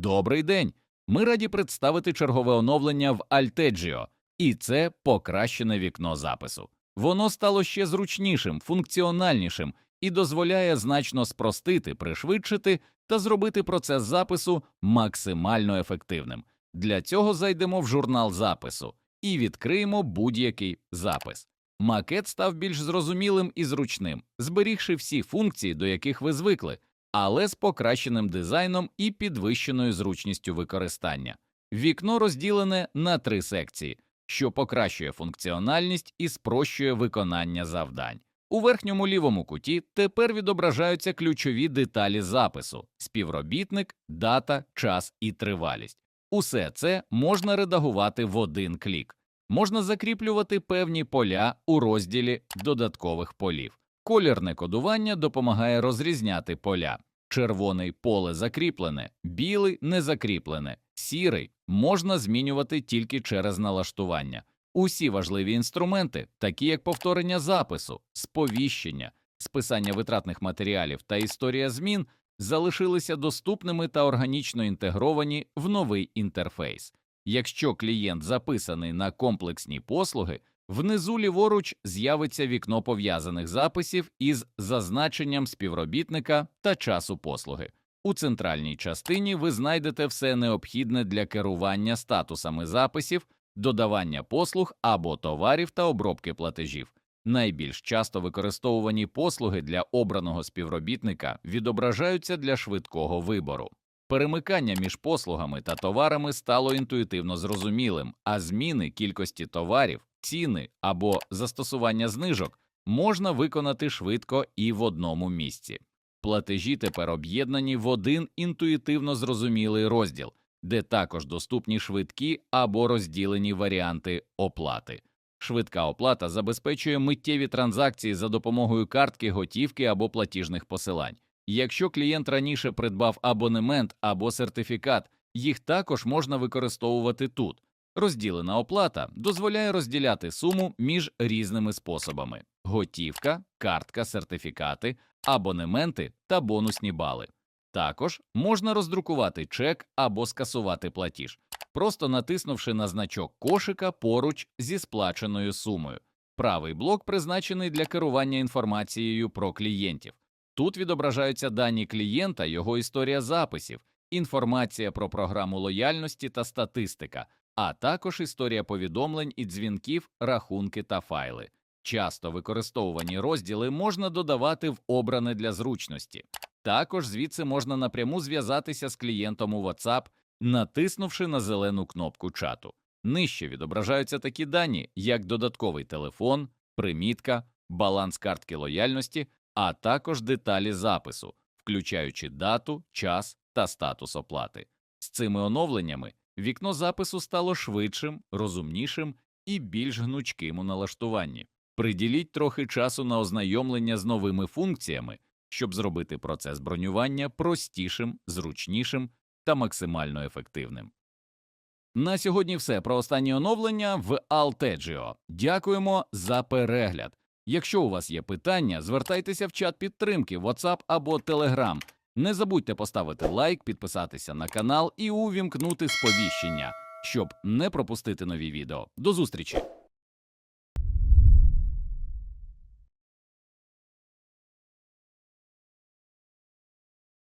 Добрий день! Ми раді представити чергове оновлення в Altegio, і це покращене вікно запису. Воно стало ще зручнішим, функціональнішим і дозволяє значно спростити, пришвидшити та зробити процес запису максимально ефективним. Для цього зайдемо в журнал запису і відкриємо будь-який запис. Макет став більш зрозумілим і зручним, зберігши всі функції, до яких ви звикли, але з покращеним дизайном і підвищеною зручністю використання. Вікно розділене на три секції, що покращує функціональність і спрощує виконання завдань. У верхньому лівому куті тепер відображаються ключові деталі запису: співробітник, дата, час і тривалість. Усе це можна редагувати в один клік. Можна закріплювати певні поля у розділі додаткових полів. Колірне кодування допомагає розрізняти поля. Червоний поле закріплене, білий не закріплене, сірий можна змінювати тільки через налаштування. Усі важливі інструменти, такі як повторення запису, сповіщення, списання витратних матеріалів та історія змін, залишилися доступними та органічно інтегровані в новий інтерфейс. Якщо клієнт записаний на комплексні послуги, внизу ліворуч з'явиться вікно пов'язаних записів із зазначенням співробітника та часу послуги. У центральній частині ви знайдете все необхідне для керування статусами записів, додавання послуг або товарів та обробки платежів. Найбільш часто використовувані послуги для обраного співробітника відображаються для швидкого вибору. Перемикання між послугами та товарами стало інтуїтивно зрозумілим, а зміни кількості товарів, ціни або застосування знижок можна виконати швидко і в одному місці. Платежі тепер об'єднані в один інтуїтивно зрозумілий розділ, де також доступні швидкі або розділені варіанти оплати. Швидка оплата забезпечує миттєві транзакції за допомогою картки, готівки або платіжних посилань. Якщо клієнт раніше придбав абонемент або сертифікат, їх також можна використовувати тут. Розділена оплата дозволяє розділяти суму між різними способами: готівка, картка, сертифікати, абонементи та бонусні бали. Також можна роздрукувати чек або скасувати платіж, просто натиснувши на значок кошика поруч зі сплаченою сумою. Правий блок призначений для керування інформацією про клієнтів. Тут відображаються дані клієнта, його історія записів, інформація про програму лояльності та статистика, а також історія повідомлень і дзвінків, рахунки та файли. Часто використовувані розділи можна додавати в обране для зручності. Також звідси можна напряму зв'язатися з клієнтом у WhatsApp, натиснувши на зелену кнопку чату. Нижче відображаються такі дані, як додатковий телефон, примітка, баланс картки лояльності, а також деталі запису, включаючи дату, час та статус оплати. З цими оновленнями вікно запису стало швидшим, розумнішим і більш гнучким у налаштуванні. Приділіть трохи часу на ознайомлення з новими функціями, щоб зробити процес бронювання простішим, зручнішим та максимально ефективним. На сьогодні все про останні оновлення в Altegio. Дякуємо за перегляд. Якщо у вас є питання, звертайтеся в чат підтримки, WhatsApp або Telegram. Не забудьте поставити лайк, підписатися на канал і увімкнути сповіщення, щоб не пропустити нові відео. До зустрічі!